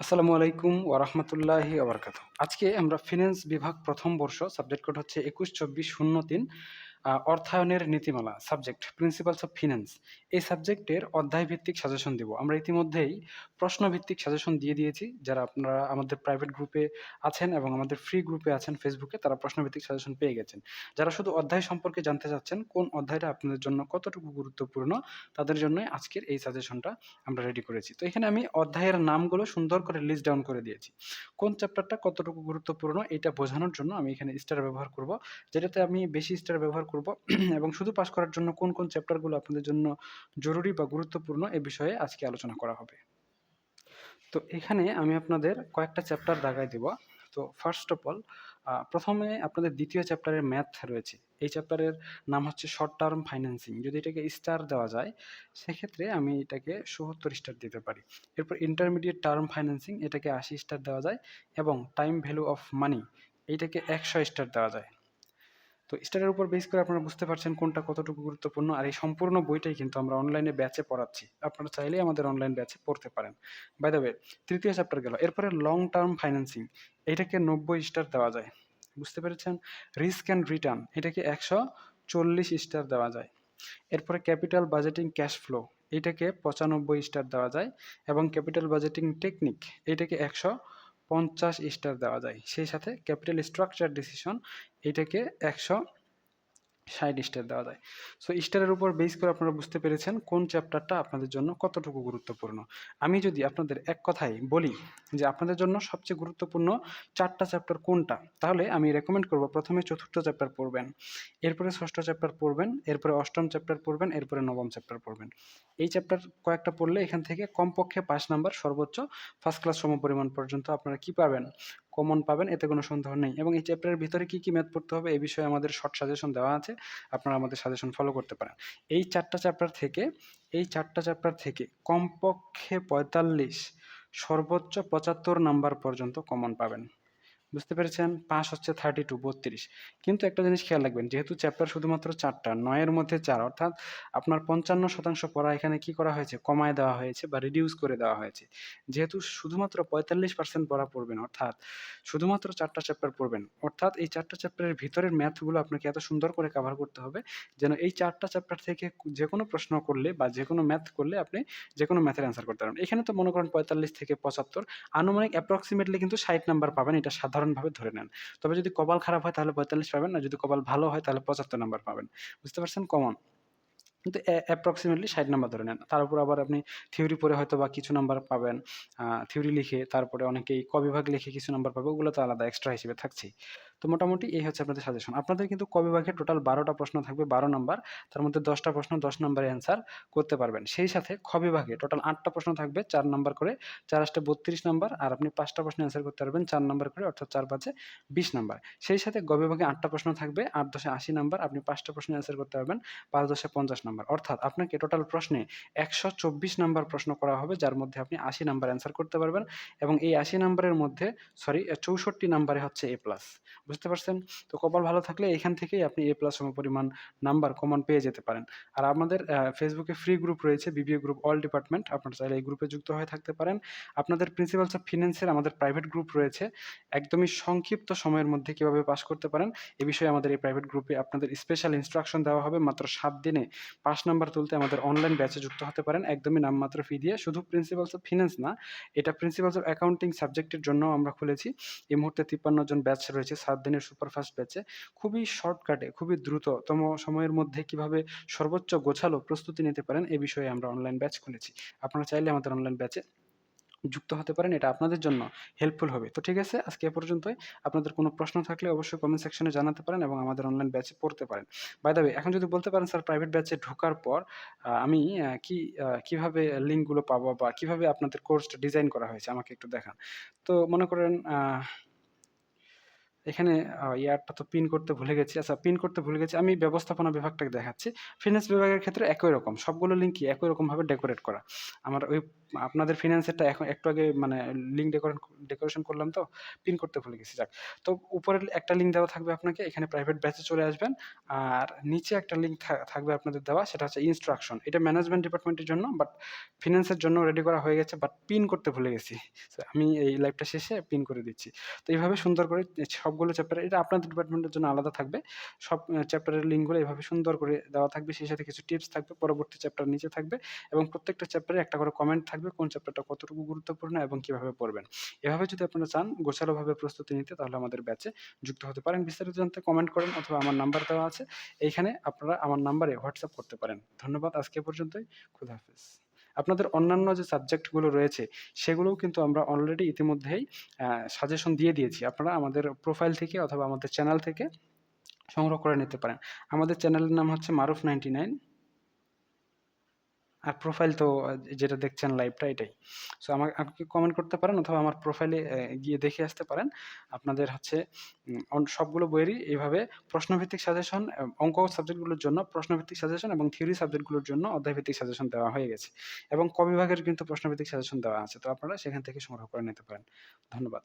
আসসালামু আলাইকুম ওরহমতুল্লাহি আবরকাত আজকে আমরা ফিনান্স বিভাগ প্রথম বর্ষ সাবজেক্ট কোড হচ্ছে একুশ, চব্বিশ, শূন্য, তিন। অর্থায়নের নীতিমালা সাবজেক্ট প্রিন্সিপালস অফ ফিন্যান্স এই সাবজেক্টের অধ্যায় ভিত্তিক সাজেশন দিব। আমরা ইতিমধ্যেই প্রশ্নভিত্তিক সাজেশন দিয়ে দিয়েছি। যারা আপনারা আমাদের প্রাইভেট গ্রুপে আছেন এবং আমাদের ফ্রি গ্রুপে আছেন ফেসবুকে তারা প্রশ্নভিত্তিক সাজেশন পেয়ে গেছেন। যারা শুধু অধ্যায় সম্পর্কে জানতে চাচ্ছেন, কোন অধ্যায়টা আপনাদের জন্য কতটুকু গুরুত্বপূর্ণ, তাদের জন্য আজকের এই সাজেশনটা আমরা রেডি করেছি। তো এখানে আমি অধ্যায়ের নামগুলো সুন্দর করে লিস্ট ডাউন করে দিয়েছি। কোন চ্যাপ্টারটা কতটুকু গুরুত্বপূর্ণ, এটা বোঝানোর জন্য আমি এখানে স্টার ব্যবহার করব। যেটাতে আমি বেশি স্টার ব্যবহার করব। এবং শুধু পাস করার জন্য কোন কোন চ্যাপ্টারগুলো আপনাদের জন্য জরুরি বা গুরুত্বপূর্ণ এ বিষয়ে আজকে আলোচনা করা হবে। তো এখানে আমি আপনাদের কয়েকটা চ্যাপ্টার দাগাই দেব। তো ফার্স্ট অফ অল প্রথমে আপনাদের দ্বিতীয় চ্যাপ্টারের ম্যাথ রয়েছে। এই চ্যাপ্টারের নাম হচ্ছে শর্ট টার্ম ফাইন্যান্সিং যদি এটাকে স্টার দেওয়া যায়, সেক্ষেত্রে আমি এটাকে সত্তর স্টার দিতে পারি। এরপর ইন্টারমিডিয়েট টার্ম ফাইন্যান্সিং এটাকে আশি স্টার দেওয়া যায় এবং টাইম ভ্যালু অফ মানি এইটাকে একশো স্টার দেওয়া যায়। তো স্টারের উপর বেস করে আপনারা বুঝতে পারছেন কোনটা কতটুকু গুরুত্বপূর্ণ। আর এই সম্পূর্ণ বইটাই কিন্তু আমরা অনলাইনে ব্যাচে পড়াচ্ছি। আপনারা চাইলেই আমাদের অনলাইন ব্যাচে পড়তে পারেন। বাই দ্য ওয়ে তৃতীয় চ্যাপ্টার গেল। এরপরে লং টার্ম ফাইন্যান্সিং এটাকে নব্বই স্টার দেওয়া যায়। বুঝতে পেরেছেন? রিস্ক অ্যান্ড রিটার্ন এটাকে একশো চল্লিশ স্টার দেওয়া যায়। এরপরে ক্যাপিটাল বাজেটিং ক্যাশ ফ্লো এটাকে পঁচানব্বই স্টার দেওয়া যায়। এবং ক্যাপিটাল বাজেটিং টেকনিক এটাকে একশো পঞ্চাশ স্টার দেওয়া যায়। সেই সাথে ক্যাপিটাল স্ট্রাকচার ডিসিশন এটাকে একশো ষাট স্টার দেওয়া যায়। সো স্টারের উপর বেস করে আপনারা বুঝতে পেরেছেন কোন চ্যাপ্টারটা আপনাদের জন্য কতটুকু গুরুত্বপূর্ণ। আমি যদি আপনাদের এক কথায় বলি যে আপনাদের জন্য সবচেয়ে গুরুত্বপূর্ণ চারটা চ্যাপ্টার কোনটা, তাহলে আমি রেকমেন্ড করব প্রথমে চতুর্থ চ্যাপ্টার পড়বেন, এরপরে ষষ্ঠ চ্যাপ্টার পড়বেন, এরপরে অষ্টম চ্যাপ্টার পড়বেন, এরপরে নবম চ্যাপ্টার পড়বেন। এই চ্যাপ্টার কয়েকটা পড়লে এখান থেকে কমপক্ষে পাঁচ নাম্বার সর্বোচ্চ ফার্স্ট ক্লাস সমপরিমাণ পর্যন্ত আপনারা কি পাবেন? কমন পাবেন, এতে কোনো সন্দেহ নেই। এবং এই চ্যাপ্টারের ভিতরে কি কি ম্যাথ পড়তে হবে এই বিষয়ে আমাদের শর্ট সাজেশন দেওয়া আছে। আপনারা আমাদের সাজেশন ফলো করতে পারেন। এই চারটা চ্যাপ্টার থেকে, এই চারটা চ্যাপ্টার থেকে কমপক্ষে পঁয়তাল্লিশ, সর্বোচ্চ পঁচাত্তর নাম্বার পর্যন্ত কমন পাবেন। বুঝতে পেরেছেন? পাস হচ্ছে থার্টি টু বত্রিশ। কিন্তু একটা জিনিস খেয়াল রাখবেন, যেহেতু চ্যাপ্টার শুধুমাত্র চারটা, নয়ের মধ্যে চার, অর্থাৎ আপনার পঞ্চান্ন শতাংশ পড়া এখানে কি করা হয়েছে? কমায় দেওয়া হয়েছে বা রিডিউস করে দেওয়া হয়েছে। যেহেতু শুধুমাত্র পঁয়তাল্লিশ পার্সেন্ট পড়া পড়বেন, অর্থাৎ শুধুমাত্র চারটা চ্যাপ্টার পড়বেন, অর্থাৎ এই চারটা চ্যাপ্টারের ভিতরের ম্যাথগুলো আপনাকে এত সুন্দর করে কভার করতে হবে যেন এই চারটা চ্যাপ্টার থেকে যে কোনো প্রশ্ন করলে বা যে কোনো ম্যাথ করলে আপনি যে কোনো ম্যাথের অ্যান্সার করতে পারবেন এখানে তো মনে করেন পঁয়তাল্লিশ থেকে পঁচাত্তর, আনুমানিক অ্যাপ্রক্সিমেটলি কিন্তু ষাট নাম্বার পাবেন, এটা সাধারণভাবে ধরে নেন। তবে যদি কপাল খারাপ হয় তাহলে পঁয়তাল্লিশ পাবেন, আর যদি কপাল ভালো হয় তাহলে পঁচাত্তর নাম্বার পাবেন। বুঝতে পারছেন? কমন কিন্তু অ্যাপ্রক্সিমেটলি ষাট নাম্বার ধরে নেন। তার উপর আবার আপনি থিওরি পড়ে হয়তো বা কিছু নাম্বার পাবেন থিওরি লিখে তারপরে অনেকেই কবিভাগ লিখে কিছু নাম্বার পাবে, ওগুলো তো আলাদা এক্সট্রা হিসেবে থাকছেই। তো মোটামুটি এই হচ্ছে আপনাদের সাজেশন আপনাদের কিন্তু ক বিভাগে টোটাল বারোটা প্রশ্ন থাকবে, বারো নাম্বার তার মধ্যে দশটা প্রশ্ন, দশ নম্বরে অ্যান্সার করতে পারবেন। সেই সাথে খ বিভাগে টোটাল আটটা প্রশ্ন থাকবে, চার নম্বর করে, চার আসতে বত্রিশ নাম্বার আর আপনি পাঁচটা প্রশ্ন অ্যান্সার করতে পারবেন, চার নাম্বার করে, অর্থাৎ চার পাঁচে বিশ নাম্বার সেই সাথে গ বিভাগে আটটা প্রশ্ন থাকবে, আট দশে আশি নাম্বার আপনি পাঁচটা প্রশ্ন অ্যান্সার করতে পারবেন, পাঁচ দশে পঞ্চাশ নম্বর অর্থাৎ আপনাকে টোটাল প্রশ্নে একশো চব্বিশ নাম্বার প্রশ্ন করা হবে, যার মধ্যে আপনি আশি নাম্বার অ্যান্সার করতে পারবেন এবং এই আশি নম্বরের মধ্যে সরি চৌষট্টি নাম্বারে হচ্ছে এ প্লাস বুঝতে পারছেন? তো কপাল ভালো থাকলে এখান থেকেই আপনি এ প্লাস সমপরিমাণ নাম্বার কমন পেয়ে যেতে পারেন। আর আমাদের ফেসবুকে ফ্রি গ্রুপ রয়েছে বিবিএ গ্রুপ অল ডিপার্টমেন্ট আপনারা চাইলে এই গ্রুপে যুক্ত হয়ে থাকতে পারেন। আপনাদের প্রিন্সিপালস অফ ফিন্যান্সের আমাদের প্রাইভেট গ্রুপ রয়েছে, একদমই সংক্ষিপ্ত সময়ের মধ্যে কীভাবে পাস করতে পারেন, এ বিষয়ে আমাদের এই প্রাইভেট গ্রুপে আপনাদের স্পেশাল ইনস্ট্রাকশন দেওয়া হবে, মাত্র সাত দিনে পাঁচ নাম্বার তুলতে আমাদের অনলাইন ব্যাচে যুক্ত হতে পারেন, একদমই নামমাত্র ফি দিয়ে। শুধু প্রিন্সিপালস অফ ফিন্যান্স না, এটা প্রিন্সিপালস অফ অ্যাকাউন্টিং সাবজেক্টের জন্য আমরা খুলেছি। এই মুহূর্তে তিপ্পান্ন জন ব্যাচ রয়েছে সাত দিনের সুপারফাস্ট ব্যাচে খুবই শর্টকাটে, খুবই দ্রুততম সময়ের মধ্যে কীভাবে সর্বোচ্চ গোছালো প্রস্তুতি নিতে পারেন এ বিষয়ে আমরা অনলাইন ব্যাচ খুলেছি। আপনারা চাইলে আমাদের অনলাইন ব্যাচে যুক্ত হতে পারেন, এটা আপনাদের জন্য হেল্পফুল হবে। তো ঠিক আছে, আজকে এ পর্যন্তই। আপনাদের কোনো প্রশ্ন থাকলে অবশ্যই কমেন্ট সেকশনে জানাতে পারেন এবং আমাদের অনলাইন ব্যাচে পড়তে পারেন। বাই দ্য এখন যদি বলতে পারেন, স্যার প্রাইভেট ব্যাচে ঢোকার পর আমি কি কীভাবে লিঙ্কগুলো পাবো বা কীভাবে আপনাদের কোর্সটা ডিজাইন করা হয়েছে, আমাকে একটু দেখান। তো মনে করেন এখানে ইয়ারটা তো পিন করতে ভুলে গেছি। আচ্ছা পিন করতে ভুলে গেছি। আমি ব্যবস্থাপনা বিভাগটাকে দেখাচ্ছি। ফিনান্স বিভাগের ক্ষেত্রে একই রকম। সবগুলো লিঙ্কই একই রকমভাবে ডেকোরেট করা। আমার ওই, আপনাদের ফিন্যান্সেরটা এখন একটু আগে মানে লিঙ্ক ডেকোরেট ডেকোরেশন করলাম তো পিন করতে ভুলে গেছি। যাক। তো উপরে একটা লিঙ্ক দেওয়া থাকবে আপনাকে। এখানে প্রাইভেট ব্যাচে চলে আসবেন। আর নিচে একটা লিঙ্ক থাকবে আপনাদের দেওয়া সেটা হচ্ছে ইনস্ট্রাকশন। এটা ম্যানেজমেন্ট ডিপার্টমেন্টের জন্য বাট ফিন্যান্সের জন্য রেডি করা হয়ে গেছে বাট পিন করতে ভুলে গেছি। আমি এই লাইভটা শেষে পিন করে দিচ্ছি। তো এইভাবে সুন্দর করে সবগুলো চ্যাপ্টার এটা আপনাদের ডিপার্টমেন্টের জন্য আলাদা থাকবে। সব চ্যাপ্টারের লিঙ্কগুলো এভাবে সুন্দর করে দেওয়া থাকবে। সেই সাথে কিছু টিপস থাকবে। পরবর্তী চ্যাপ্টার নিচে থাকবে এবং প্রত্যেকটা চ্যাপ্টারে একটা করে কমেন্ট থাকবে, কোন চ্যাপ্টারটা কতটুকু গুরুত্বপূর্ণ এবং কীভাবে পড়বেন। এভাবে যদি আপনারা চান, গোছালোভাবে প্রস্তুতি নিতে, তাহলে আমাদের ব্যাচে যুক্ত হতে পারেন। বিস্তারিত জানতে কমেন্ট করেন অথবা আমার নাম্বার দেওয়া আছে। এইখানে আপনারা আমার নাম্বারে হোয়াটসঅ্যাপ করতে পারেন। ধন্যবাদ, আজকে পর্যন্তই। খুদা হাফেজ। আপনাদের অন্যান্য যে সাবজেক্টগুলো রয়েছে, সেগুলোও কিন্তু আমরা অলরেডি ইতিমধ্যেই সাজেশন দিয়ে দিয়েছি। আপনারা আমাদের প্রোফাইল থেকে অথবা আমাদের চ্যানেল থেকে সংগ্রহ করে নিতে পারেন। আমাদের চ্যানেলের নাম হচ্ছে মারুফ 99 আর প্রোফাইল তো যেটা দেখছেন লাইভটা এটাই। সো আমা আমাকে কমেন্ট করতে পারেন অথবা আমার প্রোফাইলে গিয়ে দেখে আসতে পারেন। আপনাদের হচ্ছে সবগুলো বইয়েরই এইভাবে প্রশ্নভিত্তিক সাজেশন অঙ্ক সাবজেক্টগুলোর জন্য প্রশ্নভিত্তিক সাজেশন এবং থিওরি সাবজেক্টগুলোর জন্য অধ্যায়ভিত্তিক সাজেশন দেওয়া হয়ে গেছে। এবং ক বিভাগের কিন্তু প্রশ্নভিত্তিক সাজেশন দেওয়া আছে। তো আপনারা সেখান থেকে সংগ্রহ করে নিতে পারেন। ধন্যবাদ।